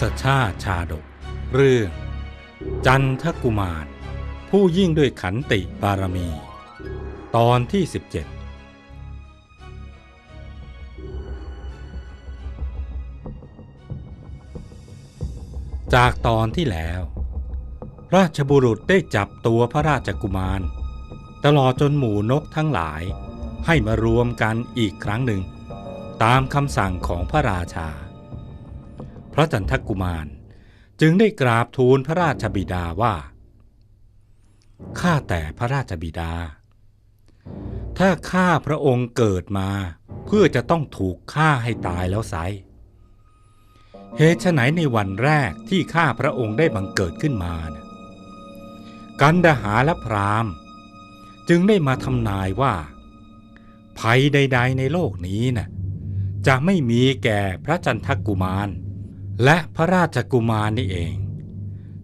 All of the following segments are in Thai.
ศชาติชาดก เรื่อง จันทกุมาร ผู้ยิ่งด้วยขันติบารมี ตอนที่ 17 จากตอนที่แล้ว ราชบุรุษได้จับตัวพระราชกุมาร ตลอดจนหมู่นกทั้งหลายให้มารวมกันอีกครั้งหนึ่ง ตามคำสั่งของพระราชา ระจันทกุมาร จึงได้กราบทูลพระราชบิดาว่า ข้าแต่พระราชบิดา ถ้าข้าพระองค์เกิดมาเพื่อจะต้องถูกฆ่าให้ตายแล้วไซเหตุไฉนในวันแรกที่ข้าพระองค์ได้บังเกิดขึ้นมานะกันดหาและพรามจึงได้มาทำนายว่า ภัยใด ๆ ในโลกนี้นะ่ะจะไม่มีแก่พระจันทกุมาร และพระราชกุมารนี่เอง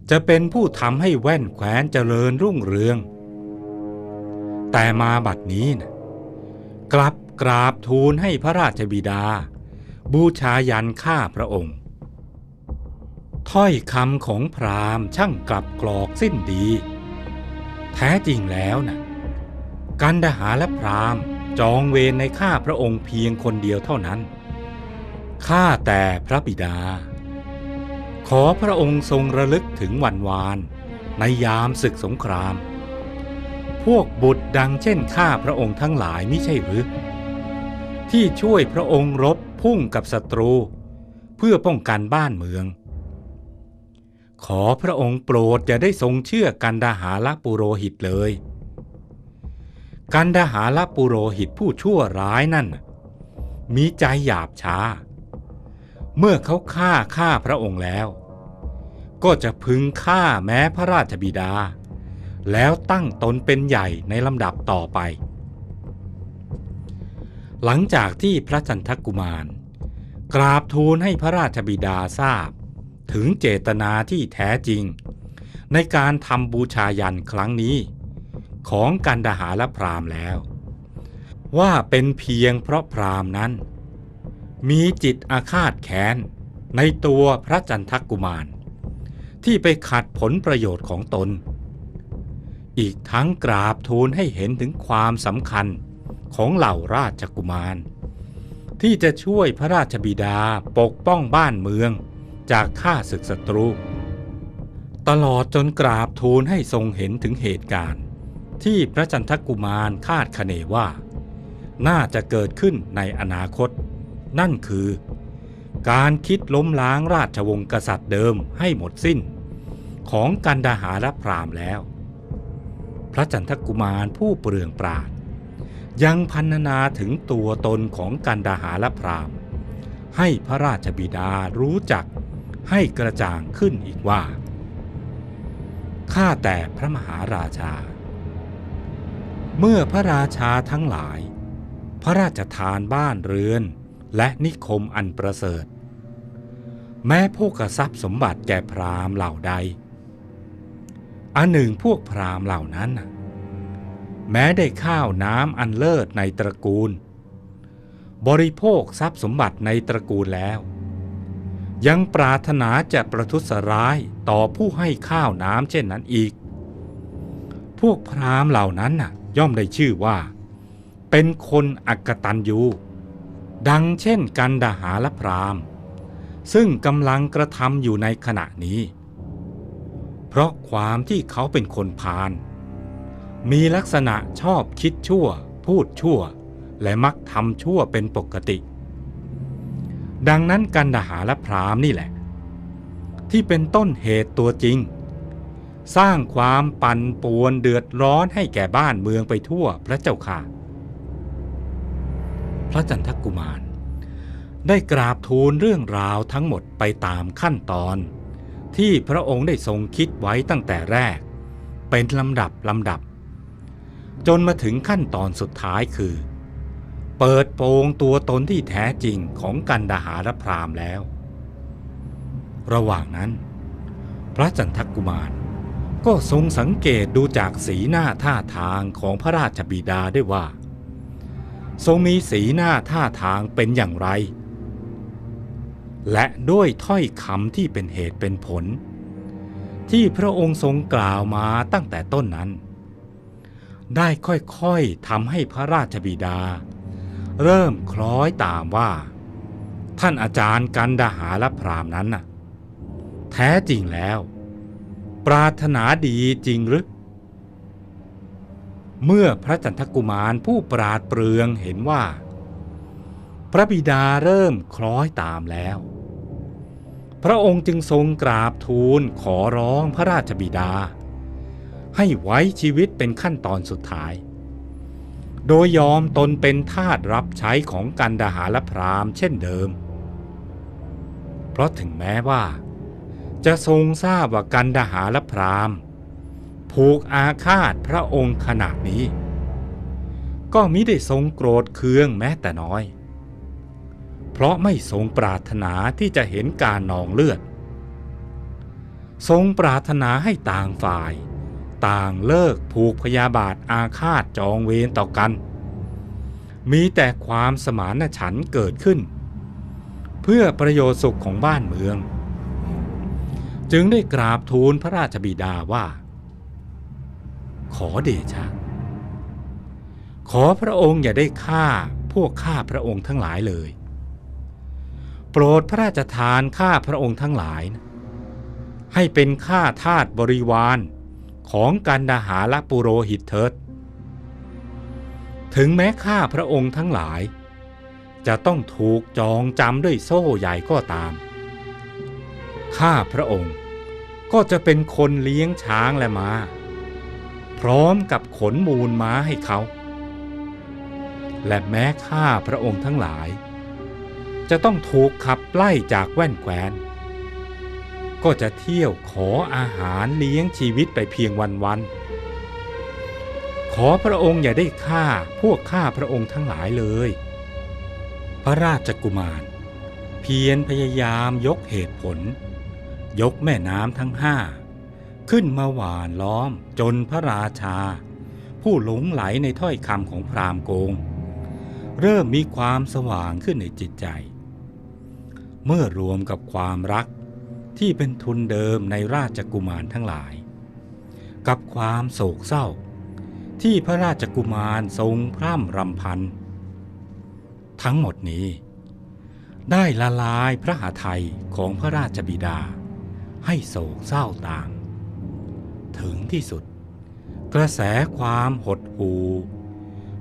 จะเป็นผู้ทำให้แว่นแคว้นเจริญรุ่งเรือง แต่มาบัดนี้นะกลับกราบทูลให้พระราชบิดา บูชายันข้าพระองค์ ถ้อยคำของพราหมณ์ช่างกลับกรอกสิ้นดี แท้จริงแล้วนะกันดหาและพราหมณ์จองเวรในข้าพระองค์เพียงคนเดียวเท่านั้น ข้าแต่พระบิดา ขอพระองค์ทรงระลึกถึงวันวาน ในยามศึกสงคราม พวกบุตรดังเช่นข้าพระองค์ทั้งหลายมิใช่หรือ ที่ช่วยพระองค์รบพุ่งกับศัตรู เพื่อป้องกันบ้านเมือง ขอพระองค์โปรดอย่าได้ทรงเชื่อกันดาหาลปุโรหิตเลย กันดาหาลปุโรหิตผู้ชั่วร้ายนั่น มีใจหยาบช้า เมื่อเขาฆ่าข้าพระองค์แล้ว ก็จะพึงฆ่าแม้พระราชบิดา แล้วตั้งตนเป็นใหญ่ในลำดับต่อไป หลังจากที่พระจันทกุมาร กราบทูลให้พระราชบิดาทราบ ถึงเจตนาที่แท้จริง ในการทำบูชายันครั้งนี้ ของกันดาหาและพราหม์แล้ว ว่าเป็นเพียงเพราะพราหมนั้น มีจิตอาฆาตแค้น ในตัวพระจันทกุมาร ที่ไปขัดผลประโยชน์ของตน อีกทั้งกราบทูลให้เห็นถึงความสำคัญของเหล่าราชกุมาร ที่จะช่วยพระราชบิดาปกป้องบ้านเมืองจากข้าศึกศัตรู ตลอดจนกราบทูลให้ทรงเห็นถึงเหตุการณ์ ที่พระจันทกุมารคาดคะเนว่า น่าจะเกิดขึ้นในอนาคต นั่นคือ การคิดล้มล้างราชวงศ์กษัตริย์เดิมให้หมดสิ้น ของกันดาหาและพรามแล้ว พระจันทกุมารผู้เปลืองปราด ยังพันนาถึงตัวตนของกันดาหาและพรามให้พระราชบิดารู้จักให้กระจ่างขึ้นอีกว่า ข้าแต่พระมหาราชา เมื่อพระราชาทั้งหลาย พระราชทานบ้านเรือน และนิคมอันประเสริฐ แม้พวกกทรัพย์สมบัติแก่พราหมณ์เหล่าใด อันหนึ่งพวกพราหมณ์เหล่านั้น แม้ได้ข้าวน้ำอันเลิศในตระกูล บริโภคทรัพย์สมบัติในตระกูลแล้ว ยังปรารถนาจะประทุษร้ายต่อผู้ให้ข้าวน้ำเช่นนั้นอีก พวกพราหมณ์เหล่านั้นน่ะย่อมได้ชื่อว่า เป็นคนอักตันยู ดังเช่นกันดาหาและพรามซึ่งกำลังกระทำอยู่ในขณะนี้ เพราะความที่เขาเป็นคนพาลมีลักษณะชอบคิดชั่ว พูดชั่ว และมักทำชั่วเป็นปกติ ดังนั้นกันดาหาและพรามนี่แหละ ที่เป็นต้นเหตุตัวจริง สร้างความปั่นป่วนเดือดร้อนให้แก่บ้านเมืองไปทั่วพระเจ้าค่ะ ระจันทกุมาร ได้กราบทูลเรื่องราวทั้งหมดไปตามขั้นตอน ที่พระองค์ได้ทรงคิดไว้ตั้งแต่แรก เป็นลำดับลำดับ จนมาถึงขั้นตอนสุดท้ายคือ เปิดโปงตัวตนที่แท้จริงของกันดาหารพรามแล้ว ระหว่างนั้น พระจันทกุมารก็ทรงสังเกตดูจากสีหน้าท่าทางของพระราชบิดาได้ว่า ทรงมีสีหน้าท่าทางเป็นอย่างไร และด้วยถ้อยคำที่เป็นเหตุเป็นผล ที่พระองค์ทรงกล่าวมาตั้งแต่ต้นนั้น ได้ค่อยๆทำให้พระราชบิดา เริ่มคล้อยตามว่า ท่านอาจารย์กันดาหาและพรามนั้นน่ะ แท้จริงแล้ว ปรารถนาดีจริงหรือ เมื่อพระจันทกุมารผู้ปราดเปรืองเห็นว่า พระบิดาเริ่มคล้อยตามแล้ว พระองค์จึงทรงกราบทูลขอร้องพระราชบิดา ให้ไว้ชีวิตเป็นขั้นตอนสุดท้าย โดยยอมตนเป็นทาสรับใช้ของกันดาหาและพรามเช่นเดิม เพราะถึงแม้ว่า จะทรงทราบว่ากันดาหาและพราม ผูกอาฆาตพระองค์ขนาดนี้ ก็มิได้ทรงโกรธเคืองแม้แต่น้อย เพราะไม่ทรงปรารถนาที่จะเห็นการนองเลือด ทรงปรารถนาให้ต่างฝ่าย ต่างเลิกผูกพยาบาทอาฆาตจองเวรต่อกัน มีแต่ความสมานฉันท์เกิดขึ้น เพื่อประโยชน์สุขของบ้านเมือง จึงได้กราบทูลพระราชบิดาว่า ขอเดชะ ขอพระองค์อย่าได้ฆ่าพวกข้าพระองค์ทั้งหลายเลย โปรดพระราชทานข้าพระองค์ทั้งหลายนะให้เป็นข้าทาสบริวารของกันดาหาละปุโรหิตเถิด ถึงแม้ข้าพระองค์ทั้งหลาย จะต้องถูกจองจำด้วยโซ่ใหญ่ก็ตาม ข้าพระองค์ก็จะเป็นคนเลี้ยงช้างและม้า พร้อมกับขนมูลม้าให้เขา และแม้ข้าพระองค์ทั้งหลาย จะต้องถูกขับไล่จากแว่นแคว้น ก็จะเที่ยวขออาหารเลี้ยงชีวิตไปเพียงวันๆขอพระองค์อย่าได้ฆ่าพวกข้าพระองค์ทั้งหลายเลย พระราชกุมาร เพียรพยายามยกเหตุผล ยกแม่น้ำทั้งห้า ขึ้นมาหวานล้อมจนพระราชา ผู้หลงไหลในถ้อยคำของพราหมณ์โกง เริ่มมีความสว่างขึ้นในจิตใจ เมื่อรวมกับความรักที่เป็นทุนเดิมในราชกุมารทั้งหลาย กับความโศกเศร้า ที่พระราชกุมารทรงพร่ำรำพัน ทั้งหมดนี้ ได้ละลายพระหทัยของพระราชบิดาให้โศกเศร้าต่าง ถึงที่สุด กระแสความหดหู่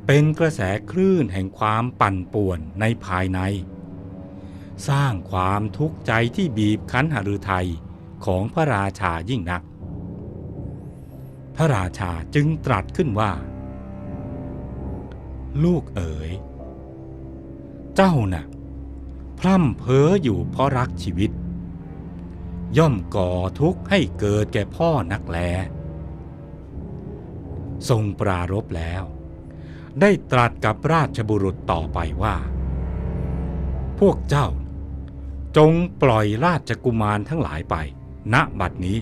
เป็นกระแสคลื่นแห่งความปั่นป่วนในภายใน สร้างความทุกข์ใจที่บีบคั้นหฤทัยของพระราชายิ่งนัก พระราชาจึงตรัสขึ้นว่า ลูกเอ๋ย เจ้าน่ะ พร่ำเพ้ออยู่เพราะรักชีวิต ย่อมก่อทุกข์ให้เกิดแก่พ่อนักแล ทรงปรารบแล้ว ได้ตรัสกับราชบุรุษต่อไปว่า พวกเจ้า จงปล่อยราชกุมารทั้งหลายไป ณบัดนี้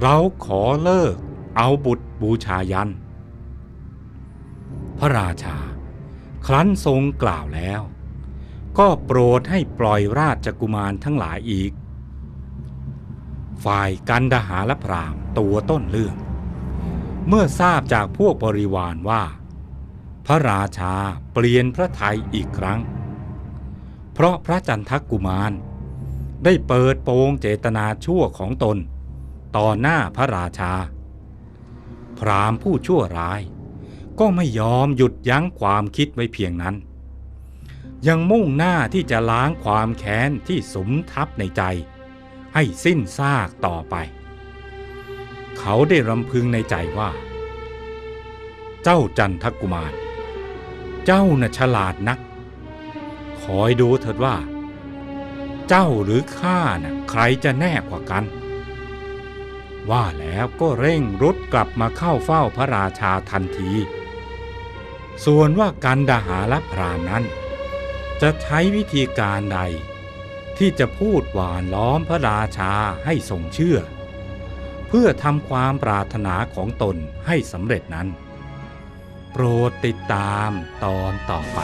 เราขอเลิกเอาบุตรบูชายัน พระราชา ครั้นทรงกล่าวแล้ว ก็โปรดให้ปล่อยราชกุมารทั้งหลายอีก ฝ่ายกันดหาและพรามตัวต้นเรื่อง เมื่อทราบจากพวกบริวารว่า พระราชาเปลี่ยนพระทัยอีกครั้ง เพราะพระจันทกุมาร ได้เปิดโปงเจตนาชั่วของตน ต่อหน้าพระราชา พรามผู้ชั่วร้าย ก็ไม่ยอมหยุดยั้งความคิดไว้เพียงนั้นยังมุ่งหน้าที่จะล้างความแค้นที่สมทับในใจ ให้สิ้นซากต่อไป เขาได้รำพึงในใจว่า เจ้าจันทกุมาร เจ้าน่ะฉลาดนัก คอยดูเถิดว่า เจ้าหรือข้าน่ะใครจะแน่กว่ากัน ว่าแล้วก็เร่งรุดกลับมาเข้าเฝ้าพระราชาทันที ส่วนว่ากันดาหาและพรามนั้น จะใช้วิธีการใด ที่จะพูดหวานล้อมพระราชาให้ทรงเชื่อ เพื่อทำความปรารถนาของตนให้สำเร็จนั้น โปรดติดตามตอนต่อไป